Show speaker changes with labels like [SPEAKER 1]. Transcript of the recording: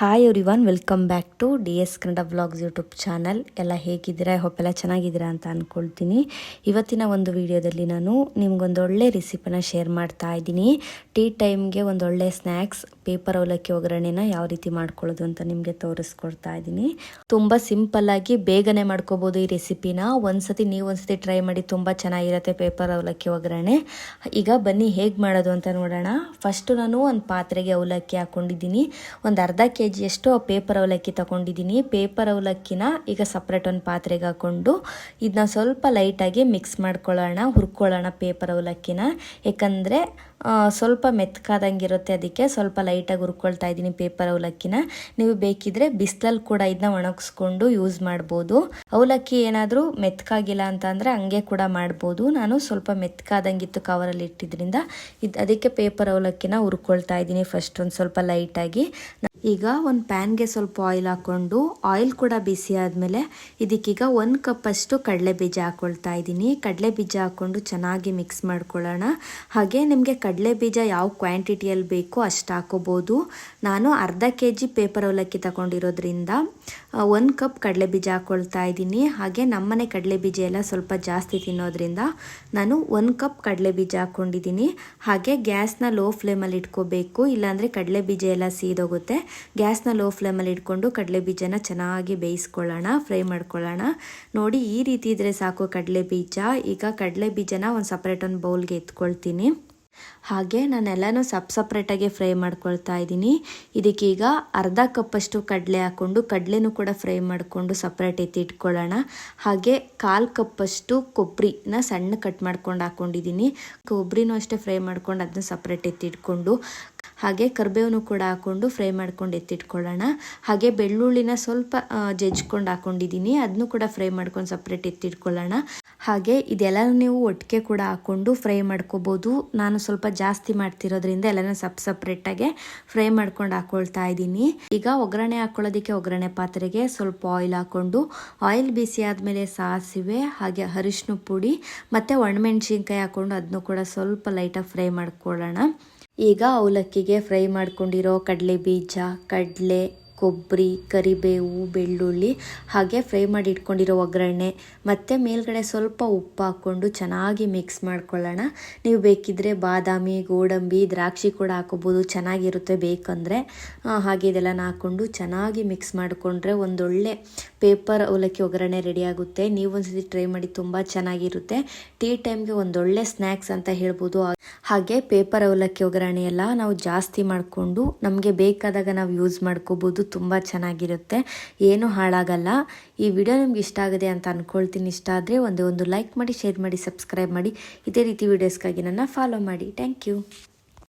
[SPEAKER 1] Hi everyone welcome back to D S Kannada vlogs YouTube channel ಎಲ್ಲ ಹೇಗಿದ್ದೀರಾ? ಹೊಪ್ಪೆಲ್ಲ ಚೆನ್ನಾಗಿದ್ದೀರಾ ಅಂತ ಅಂದ್ಕೊಳ್ತೀನಿ ಇವತ್ತಿನ ಒಂದು ವಿಡಿಯೋದಲ್ಲಿ ನಾನು ನಿಮ್ಗೊಂದು ಒಳ್ಳೆ ರೆಸಿಪಿನ ಶೇರ್ ಮಾಡ್ತಾ ಇದ್ದೀನಿ. ಟೀ ಟೈಮ್ಗೆ ಒಂದು ಒಳ್ಳೆ ಸ್ನ್ಯಾಕ್ಸ್ ಪೇಪರ್ ಅವಲಕ್ಕಿ ಒಗ್ಗರಣೆನ ಯಾವ ರೀತಿ ಮಾಡ್ಕೊಳ್ಳೋದು ಅಂತ ನಿಮಗೆ ತೋರಿಸ್ಕೊಡ್ತಾ ಇದ್ದೀನಿ. ತುಂಬ ಸಿಂಪಲ್ಲಾಗಿ ಬೇಗನೆ ಮಾಡ್ಕೋಬೋದು ಈ ರೆಸಿಪಿನ ಒಂದ್ಸತಿ ನೀವು ಒಂದ್ಸತಿ ಟ್ರೈ ಮಾಡಿ ತುಂಬ ಚೆನ್ನಾಗಿರುತ್ತೆ ಪೇಪರ್ ಅವಲಕ್ಕಿ ಒಗ್ಗರಣೆ. ಈಗ ಬನ್ನಿ ಹೇಗೆ ಮಾಡೋದು ಅಂತ ನೋಡೋಣ. ಫಸ್ಟು ನಾನು ಒಂದು ಪಾತ್ರೆಗೆ ಅವಲಕ್ಕಿ ಹಾಕ್ಕೊಂಡಿದ್ದೀನಿ ಒಂದು ಅರ್ಧ ಕೆ ಜಿಯಷ್ಟು ಪೇಪರ್ ಅವಲಕ್ಕಿ ತಗೊಂಡಿದ್ದೀನಿ. ಪೇಪರ್ ಅವಲಕ್ಕಿನ ಈಗ ಸಪ್ರೇಟ್ ಒಂದು ಪಾತ್ರೆಗೆ ಹಾಕ್ಕೊಂಡು ಇದನ್ನ ಸ್ವಲ್ಪ ಲೈಟಾಗಿ ಮಿಕ್ಸ್ ಮಾಡ್ಕೊಳ್ಳೋಣ, ಹುರ್ಕೊಳ್ಳೋಣ ಪೇಪರ್ ಅವಲಕ್ಕಿನ. ಯಾಕಂದರೆ ಸ್ವಲ್ಪ ಮೆತ್ಕಾದಂಗಿರುತ್ತೆ ಅದಕ್ಕೆ, ಸ್ವಲ್ಪ ಲೈಟಾಗಿ ಹುರ್ಕೊಳ್ತಾ ಇದ್ದೀನಿ ಪೇಪರ್ ಅವಲಕ್ಕಿನ. ನೀವು ಬೇಕಿದ್ರೆ ಬಿಸಿಲಲ್ಲಿ ಕೂಡ ಇದನ್ನ ಒಣಗಿಸ್ಕೊಂಡು ಯೂಸ್ ಮಾಡ್ಬೋದು. ಅವಲಕ್ಕಿ ಏನಾದರೂ ಮೆತ್ಕಾಗಿಲ್ಲ ಅಂತ ಅಂದರೆ ಹಂಗೆ ಕೂಡ ಮಾಡ್ಬೋದು. ನಾನು ಸ್ವಲ್ಪ ಮೆತ್ಕಾದಂಗಿತ್ತು ಕವರಲ್ಲಿ ಇಟ್ಟಿದ್ರಿಂದ ಇದು, ಅದಕ್ಕೆ ಪೇಪರ್ ಅವಲಕ್ಕಿನ ಹುರ್ಕೊಳ್ತಾ ಇದ್ದೀನಿ ಫಸ್ಟ್ ಒಂದು ಸ್ವಲ್ಪ ಲೈಟಾಗಿ ಈಗ ಒಂದು ಪ್ಯಾನ್ಗೆ ಸ್ವಲ್ಪ ಆಯಿಲ್ ಹಾಕ್ಕೊಂಡು ಆಯಿಲ್ ಕೂಡ ಬಿಸಿ ಆದಮೇಲೆ ಇದಕ್ಕೀಗ ಒಂದು ಕಪ್ಪಷ್ಟು ಕಡಲೆ ಬೀಜ ಹಾಕ್ಕೊಳ್ತಾ ಇದ್ದೀನಿ. ಕಡಲೆ ಬೀಜ ಹಾಕ್ಕೊಂಡು ಚೆನ್ನಾಗಿ ಮಿಕ್ಸ್ ಮಾಡ್ಕೊಳ್ಳೋಣ. ಹಾಗೆ ನಿಮಗೆ ಕಡಲೆ ಬೀಜ ಯಾವ ಕ್ವಾಂಟಿಟಿಯಲ್ಲಿ ಬೇಕೋ ಅಷ್ಟು ಹಾಕೋಬೋದು. ನಾನು ಅರ್ಧ ಕೆ ಜಿ ಪೇಪರ್ ಅವಲಕ್ಕಿ ತಗೊಂಡಿರೋದ್ರಿಂದ ಒಂದು ಕಪ್ ಕಡಲೆ ಬೀಜ ಹಾಕ್ಕೊಳ್ತಾ ಇದ್ದೀನಿ. ಹಾಗೆ ನಮ್ಮನೆ ಕಡಲೆ ಬೀಜ ಎಲ್ಲ ಸ್ವಲ್ಪ ಜಾಸ್ತಿ ತಿನ್ನೋದ್ರಿಂದ ನಾನು ಒಂದು ಕಪ್ ಕಡಲೆ ಬೀಜ ಹಾಕ್ಕೊಂಡಿದ್ದೀನಿ ಹಾಗೆ ಗ್ಯಾಸ್ನ ಲೋ ಫ್ಲೇಮಲ್ಲಿ ಇಟ್ಕೋಬೇಕು. ಇಲ್ಲಾಂದರೆ ಕಡಲೆ ಬೀಜ ಎಲ್ಲ ಸೀದೋಗುತ್ತೆ. ಗ್ಯಾಸ್ನ ಲೋ ಫ್ಲೇಮಲ್ಲಿ ಇಟ್ಕೊಂಡು ಕಡಲೆ ಬೀಜನ ಚೆನ್ನಾಗಿ ಬೇಯಿಸ್ಕೊಳ್ಳೋಣ ಫ್ರೈ ಮಾಡ್ಕೊಳ್ಳೋಣ. ನೋಡಿ, ಈ ರೀತಿ ಇದ್ರೆ ಸಾಕು ಕಡಲೆ ಬೀಜ. ಈಗ ಕಡಲೆ ಬೀಜನ ಒಂದು ಸಪ್ರೇಟ್ ಒಂದು ಬೌಲ್ಗೆ ಎತ್ಕೊಳ್ತೀನಿ. ಹಾಗೆ ನಾನೆಲ್ಲನೂ ಸಪ್ ಸಪ್ರೇಟಾಗಿ ಫ್ರೈ ಮಾಡ್ಕೊಳ್ತಾ ಇದ್ದೀನಿ. ಇದಕ್ಕೀಗ ಅರ್ಧ ಕಪ್ಪಷ್ಟು ಕಡಲೆ ಹಾಕ್ಕೊಂಡು ಕಡಲೆನೂ ಕೂಡ ಫ್ರೈ ಮಾಡಿಕೊಂಡು ಸಪ್ರೇಟ್ ಎತ್ತಿ ಇಟ್ಕೊಳ್ಳೋಣ. ಹಾಗೆ ಕಾಲು ಕಪ್ಪಷ್ಟು ಕೊಬ್ಬರಿನ ಸಣ್ಣ ಕಟ್ ಮಾಡ್ಕೊಂಡು ಹಾಕ್ಕೊಂಡಿದ್ದೀನಿ ಕೊಬ್ಬರಿನೂ ಅಷ್ಟೇ ಫ್ರೈ ಮಾಡ್ಕೊಂಡು ಅದನ್ನ ಸಪ್ರೇಟ್ ಎತ್ತಿಟ್ಕೊಂಡು ಹಾಗೆ ಕರಿಬೇವನು ಕೂಡ ಹಾಕ್ಕೊಂಡು ಫ್ರೈ ಮಾಡ್ಕೊಂಡು ಎತ್ತಿಟ್ಕೊಳ್ಳೋಣ ಹಾಗೆ ಬೆಳ್ಳುಳ್ಳಿನ ಸ್ವಲ್ಪ ಜಜ್ಕೊಂಡು ಹಾಕ್ಕೊಂಡಿದ್ದೀನಿ ಅದನ್ನು ಕೂಡ ಫ್ರೈ ಮಾಡ್ಕೊಂಡು ಸಪ್ರೇಟ್ ಎತ್ತಿಟ್ಕೊಳ್ಳೋಣ ಹಾಗೆ ಇದೆಲ್ಲ ನೀವು ಒಟ್ಟಿಗೆ ಕೂಡ ಹಾಕ್ಕೊಂಡು ಫ್ರೈ ಮಾಡ್ಕೋಬೋದು. ನಾನು ಸ್ವಲ್ಪ ಜಾಸ್ತಿ ಮಾಡ್ತಿರೋದ್ರಿಂದ ಎಲ್ಲನೂ ಸಪ್ ಸಪ್ರೇಟಾಗೆ ಫ್ರೈ ಮಾಡ್ಕೊಂಡು ಹಾಕ್ಕೊಳ್ತಾ ಇದ್ದೀನಿ. ಈಗ ಒಗ್ಗರಣೆ ಹಾಕ್ಕೊಳ್ಳೋದಕ್ಕೆ ಒಗ್ಗರಣೆ ಪಾತ್ರೆಗೆ ಸ್ವಲ್ಪ ಆಯಿಲ್ ಹಾಕ್ಕೊಂಡು ಆಯಿಲ್ ಬಿಸಿ ಆದಮೇಲೆ ಸಾಸಿವೆ, ಹಾಗೆ ಅರಿಶಿನ ಪುಡಿ, ಮತ್ತು ಒಣಮೆಣ್ಸಿನ್ಕಾಯಿ ಹಾಕ್ಕೊಂಡು ಅದನ್ನು ಕೂಡ ಸ್ವಲ್ಪ ಲೈಟಾಗಿ ಫ್ರೈ ಮಾಡ್ಕೊಳ್ಳೋಣ. ಈಗ ಅವಲಕ್ಕಿಗೆ ಫ್ರೈ ಮಾಡ್ಕೊಂಡಿರೋ ಕಡಲೆ ಬೀಜ ಕಡಲೆ ಕೊಬ್ಬರಿ, ಕರಿಬೇವು, ಬೆಳ್ಳುಳ್ಳಿ ಹಾಗೆ ಫ್ರೈ ಮಾಡಿ ಇಟ್ಕೊಂಡಿರೋ ಒಗ್ಗರಣೆ. ಮತ್ತು ಮೇಲ್ಗಡೆ ಸ್ವಲ್ಪ ಉಪ್ಪು ಹಾಕ್ಕೊಂಡು ಚೆನ್ನಾಗಿ ಮಿಕ್ಸ್ ಮಾಡ್ಕೊಳ್ಳೋಣ. ನೀವು ಬೇಕಿದ್ದರೆ ಬಾದಾಮಿ, ಗೋಡಂಬಿ, ದ್ರಾಕ್ಷಿ ಕೂಡ ಹಾಕೋಬೋದು ಚೆನ್ನಾಗಿರುತ್ತೆ ಬೇಕಂದರೆ. ಹಾಗೆ ಇದೆಲ್ಲ ಹಾಕ್ಕೊಂಡು ಚೆನ್ನಾಗಿ ಮಿಕ್ಸ್ ಮಾಡಿಕೊಂಡ್ರೆ ಒಂದೊಳ್ಳೆ ಪೇಪರ್ ಅವಲಕ್ಕಿ ಒಗ್ಗರಣೆ ರೆಡಿ ಆಗುತ್ತೆ. ಒಂದ್ಸತಿ ಟ್ರೈ ಮಾಡಿ ತುಂಬ ಚೆನ್ನಾಗಿರುತ್ತೆ. ಟೀ ಟೈಮ್ಗೆ ಒಂದೊಳ್ಳೆ ಸ್ನ್ಯಾಕ್ಸ್ ಅಂತ ಹೇಳ್ಬೋದು. ಹಾಗೆ ಪೇಪರ್ ಅವಲಕ್ಕಿ ಒಗ್ಗರಣೆ ಎಲ್ಲ ನಾವು ಜಾಸ್ತಿ ಮಾಡಿಕೊಂಡು ನಮಗೆ ಬೇಕಾದಾಗ ನಾವು ಯೂಸ್ ಮಾಡ್ಕೋಬೋದು. ತುಂಬ ಚೆನ್ನಾಗಿರುತ್ತೆ. ಏನು ಹಾಳಾಗಲ್ಲ. ಈ ವಿಡಿಯೋ ನಿಮ್ಗೆ ಇಷ್ಟ ಆಗಿದೆ ಅಂತ ಅಂದ್ಕೊಳ್ತೀನಿ ಇಷ್ಟ ಆದರೆ ಒಂದೇ, ಒಂದು ಲೈಕ್ ಮಾಡಿ ಶೇರ್ ಮಾಡಿ ಸಬ್ಸ್ಕ್ರೈಬ್ ಮಾಡಿ. ಇದೇ ರೀತಿ ವೀಡಿಯೋಸ್ಗಾಗಿ ನನ್ನ ಫಾಲೋ ಮಾಡಿ. Thank you